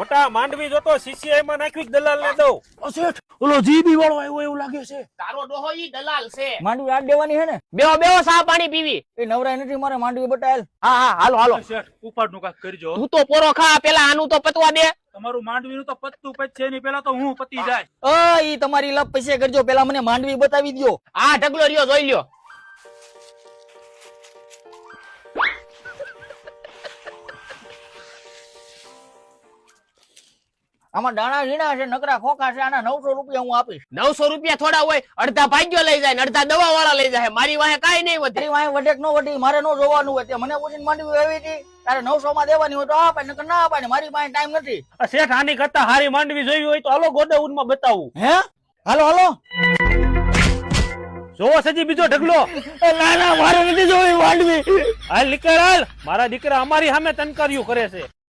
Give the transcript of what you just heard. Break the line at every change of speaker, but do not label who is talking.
મોટા માંડવી જોતો શિષ્ય એમાં નાખ્યું દલાલ ને દઉં.
ઓ શેઠ ઓલો જીબી વાળો આવ્યો એવું લાગે છે.
તારો ડોહો ઈ દલાલ છે.
માંડવી આડ દેવાની હે ને?
બેહો બેહો સા પાણી પીવી.
એ નવરાય નથી મારે માંડવી બટાયેલ.
હા હા હાલો હાલો.
શેઠ ઉપાડનું કાક કરજો.
તું તો પોરો ખા પેલા આનું તો પતવા દે.
તમારું માંડવી નું તો પત્તું પતશે નહીં પેલા તો હું પતી જાય.
ઓ ઈ તમારી લપ પૈસે કરજો પેલા મને માંડવી બતાવી દ્યો.
આ ઢગલો રહ્યો જોઈ લ્યો.
આમાં દાણા ઝીણા છે નકરા ખોખા છે આના નવસો રૂપિયા હું આપીશ.
નવસો રૂપિયા થોડા હોય અડધા ભાગ્યો લઈ જાય ને અડધા દવા વાળા લઈ જાય. મારી વાહે કાંઈ નહીં વધે.
વાંહે વઢેક નો વધી મારે નો જોવાનું હોય. તે મને પૂછીને માંડવી એવી હતી તારે નવસો માં દેવાની હોય તો આપે નકર ના આપે ને મારી પાસે ટાઈમ નથી.
શેઠ આની કરતા હારી માંડવી જોઈ હોય તો હાલો ગોડાઉનમાં બતાવું.
હે? હાલો હાલો.
જોવો સજી બીજો ઢગલો.
ના ના મારે નથી જોવી માંડવી.
હાલ નીકળ હાલ. મારા દીકરા અમારી સામે તનકર્યું કરે છે.